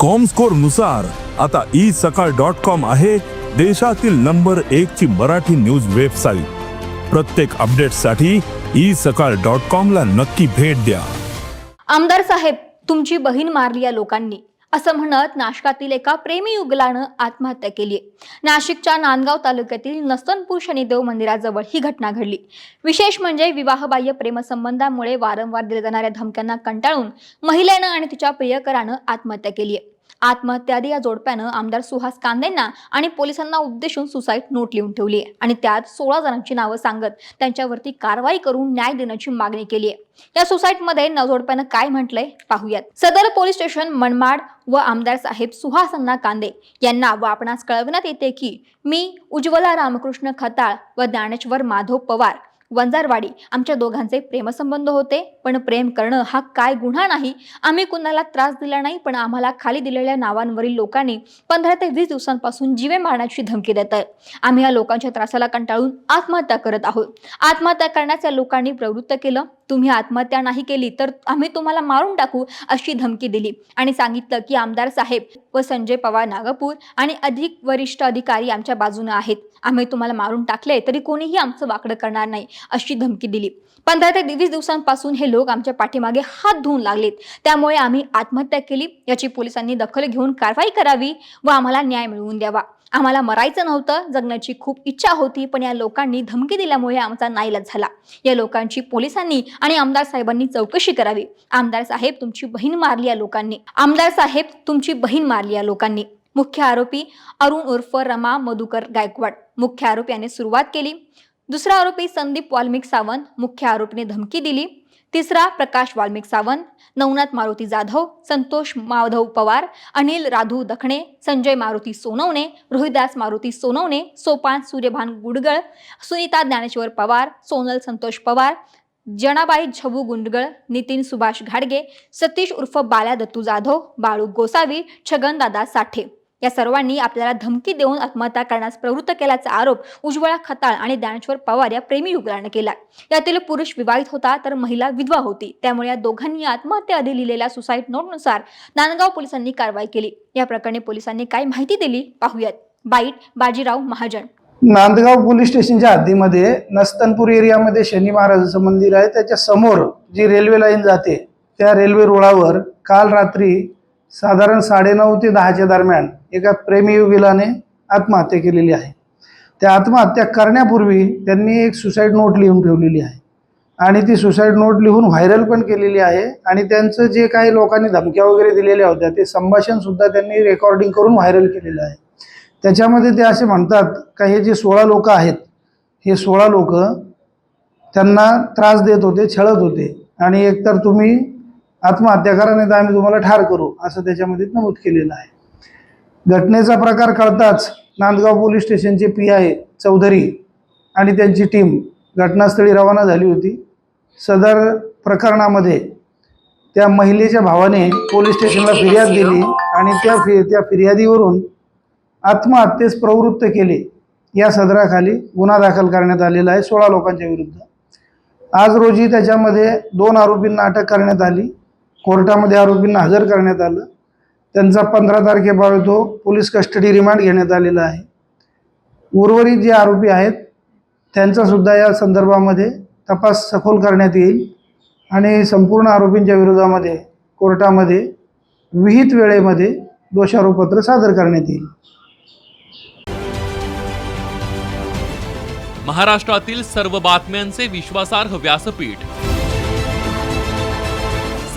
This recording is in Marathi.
कॉमस्कोरनुसार आता ई सकाळ डॉट कॉम आहे देशातील नंबर एक ची मराठी न्यूज वेबसाईट प्रत्येक अपडेटसाठी ई सकाळ डॉट कॉम ला नक्की भेट द्या. आमदार साहेब तुमची बहीण मारली या लोकांनी. असं म्हणत नाशकातील एका प्रेमी युगलानं आत्महत्या केली नाशिकच्या नांदगाव तालुक्यातील नस्तनपूर शनिदेव मंदिराजवळ ही घटना घडली. विशेष म्हणजे विवाहबाह्य प्रेमसंबंधामुळे वारंवार दिल्या जाणाऱ्या धमक्यांना कंटाळून महिलेनं आणि तिच्या प्रियकरानं आत्महत्या केली आहे. आत्महत्यादी या जोडप्यानं आमदार सुहास कांदेंना आणि पोलिसांना उद्देशून सुसाईड नोट लिहून ठेवली आहे. आणि त्यात सोळा जणांची नावं सांगत त्यांच्यावरती कारवाई करून न्याय देण्याची मागणी केली आहे. या सोसायटीमध्ये नवजोडप्यानं काय म्हटलंय पाहूयात. सदर पोलीस स्टेशन मनमाड व आमदार साहेब सुहासन्ना कांदे यांना व आपणास कळविण्यात येते की मी उज्ज्वला रामकृष्ण खताळ व ज्ञानेश्वर माधव पवार वंजारवाडी आमच्या दोघांचे प्रेमसंबंध होते. पण प्रेम करणं हा काय गुन्हा नाही? आम्ही कुणाला त्रास दिला नाही पण आम्हाला खाली दिलेल्या नावांवरील लोकांनी पंधरा ते वीस दिवसांपासून जीवे मारण्याची धमकी देत आहे आम्ही या लोकांच्या त्रासाला कंटाळून आत्महत्या करत आहोत. आत्महत्या करण्यास या लोकांनी प्रवृत्त केलं. तुम्ही आत्महत्या नाही केली तर आम्ही तुम्हाला मारून टाकू अशी धमकी दिली आणि सांगितलं की आमदार साहेब व संजय पवार नागपूर आणि अधिक वरिष्ठ अधिकारी आमच्या बाजूने आहेत. आम्ही तुम्हाला मारून टाकले तरी कोणीही आमचं वाकडं करणार नाही. अशी धमकी दिली. पंधरा ते वीस दिवसांपासून हे लोक आमच्या पाठीमागे हात धुवून लागलेत. त्यामुळे आम्ही आत्महत्या केली. याची पोलिसांनी दखल घेऊन कारवाई करावी व आम्हाला न्याय मिळवून द्यावा. आम्हाला मरायचं नव्हतं जगण्याची खूप इच्छा होती पण या लोकांनी धमकी दिल्यामुळे आमचा नाईलाज झाला. या लोकांची पोलिसांनी आणि आमदार साहेबांनी चौकशी करावी. आमदार साहेब तुमची बहीण मारली या लोकांनी. आमदार साहेब तुमची बहीण मारली या लोकांनी. मुख्य आरोपी अरुण उर्फ रमा मधुकर गायकवाड. मुख्य आरोपी याने सुरुवात केली. दुसरा आरोपी संदीप वाल्मिक सावंत मुख्य आरोपीने धमकी दिली. तिसरा प्रकाश वाल्मिक सावंत नवनाथ मारुती जाधव संतोष माधव पवार अनिल राधू दखणे संजय मारुती सोनवणे रोहिदास मारुती सोनवणे सोपान सूर्यभान गुडगळ सुनीता ज्ञानेश्वर पवार सोनल संतोष पवार जनाबाई छबू गुंडगळ नितीन सुभाष घाडगे सतीश उर्फ बाल्या दत्तू जाधव बाळू गोसावी छगनदादा साठे. या सर्वांनी आपल्याला धमकी देऊन आत्महत्या करण्यास प्रवृत्त केल्याचा आरोप उज्ज्वला खताळ आणि ज्ञानेश्वर पवार या प्रेमी युगलानं केला. यातील पुरुष विवाहित होता तर महिला विधवा होती. त्यामुळे या दोघांनी आत्महत्याआधी लिहिलेल्या सुसाईड नोटनुसार नांदगाव पोलिसांनी कारवाई केली. या प्रकरणी पोलिसांनी काय माहिती दिली. पाहूयात. बाईट बाजीराव महाजन. नांदगाव पोलीस स्टेशनच्या हद्दीमध्ये नस्तनपूर एरियामध्ये शनी महाराजाचं मंदिर आहे. त्याच्यासमोर जी रेल्वे लाईन जाते त्या रेल्वे रुळावर काल रात्री साधारण साडेनऊ ते दहाच्या दरम्यान एका प्रेमयुगीलाने आत्महत्या केलेली आहे. त्या आत्महत्या करण्यापूर्वी त्यांनी एक सुसाईड नोट लिहून ठेवलेली आहे. आणि ती सुसाईड नोट लिहून व्हायरल पण केलेली आहे आणि त्यांचं जे काही लोकांनी धमक्या वगैरे दिलेल्या होत्या ते संभाषणसुद्धा त्यांनी रेकॉर्डिंग करून व्हायरल केलेलं आहे. त्याच्यामध्ये ते असे म्हणतात का हे जे सोळा लोक आहेत हे सोळा लोक त्यांना त्रास देत होते छळत होते. आणि एकतर तुम्ही आत्महत्या करा नाही तर आम्ही तुम्हाला ठार करू असं त्याच्यामध्ये नमूद केलेलं आहे. घटनेचा प्रकार कळताच नांदगाव पोलीस स्टेशनचे पी आय चौधरी आणि त्यांची टीम घटनास्थळी रवाना झाली होती. सदर प्रकरणामध्ये त्या महिलेच्या भावाने पोलीस स्टेशनला फिर्याद दिली आणि त्या फि त्या फिर्यादीवरून आत्महत्येस प्रवृत्त केले. या सदराखाली गुन्हा दाखल करण्यात आलेला आहे सोळा लोकांच्या विरुद्ध. आज रोजी त्याच्यामध्ये दोन आरोपींना अटक करण्यात आली. कोर्टामध्ये आरोपींना हजर करण्यात आलं. त्यांचा पंधरा तारखेपासून तो पोलीस कस्टडी रिमांड घेण्यात आलेला आहे. उर्वरित जे आरोपी आहेत त्यांचासुद्धा या संदर्भामध्ये तपास सखोल करण्यात येईल आणि संपूर्ण आरोपींच्या विरोधामध्ये कोर्टामध्ये विहित वेळेमध्ये दोषारोपपत्र सादर करण्यात येईल. महाराष्ट्रातील सर्व बातम्यांचे विश्वासार्ह व्यासपीठ